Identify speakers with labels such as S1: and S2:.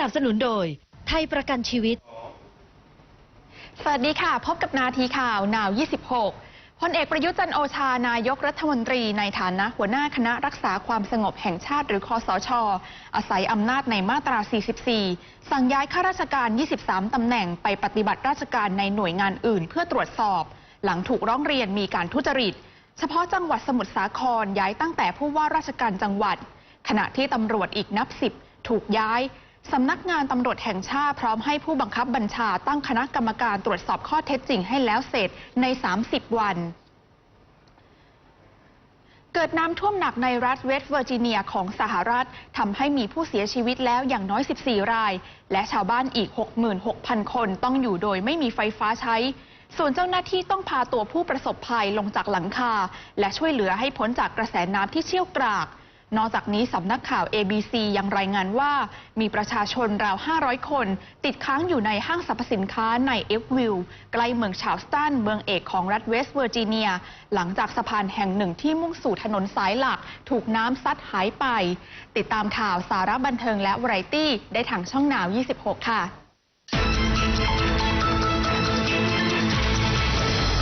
S1: นับสนุนโดย ไทยประกันชีวิต
S2: สวัสดีค่ะ พบกับนาทีข่าวนาว 26 พลเอกประยุทธ์จันโอชานายกรัฐมนตรีในฐานะหัวหน้าคณะรักษาความสงบแห่งชาติหรือคอสช อาศัยอำนาจในมาตรา 44 สั่งย้ายข้าราชการ 23 ตำแหน่งไปปฏิบัติราชการในหน่วยงานอื่น เพื่อตรวจสอบ หลังถูกร้องเรียนมีการทุจริต เฉพาะจังหวัดสมุทรสาครย้ายตั้งแต่ผู้ว่าราชการจังหวัด ขณะที่ตำรวจอีกนับสิบถูกย้าย สำนักงานตำรวจแห่งชาติพร้อมให้ผู้บังคับบัญชาตั้งคณะกรรมการตรวจสอบข้อเท็จจริงให้แล้วเสร็จใน 30 วัน เกิดน้ำท่วมหนักในรัฐเวสต์เวอร์จิเนียของสหรัฐทำให้มีผู้เสียชีวิตแล้วอย่างน้อย 14 ราย และชาวบ้านอีก 66,000 คนต้องอยู่โดยไม่มีไฟฟ้าใช้ ส่วนเจ้าหน้าที่ต้องพาตัวผู้ประสบภัยลงจากหลังคา และช่วยเหลือให้พ้นจากกระแสน้ำที่เชี่ยวกราก นอกจากนี้สำนักข่าว ABC ยังรายงานว่า มีประชาชนราว 500 คน ติดค้างอยู่ในห้างสรรพสินค้าในเอฟวิลใกล้เมืองชาร์ลสตัน เมืองเอกของรัฐเวสต์เวอร์จิเนีย หลังจากสะพานแห่งหนึ่งที่มุ่งสู่ถนนสายหลัก ถูกน้ำซัดหายไป ติดตามข่าวสาระบันเทิงและวาไรตี้ได้ทางช่องนาว 26 ค่ะ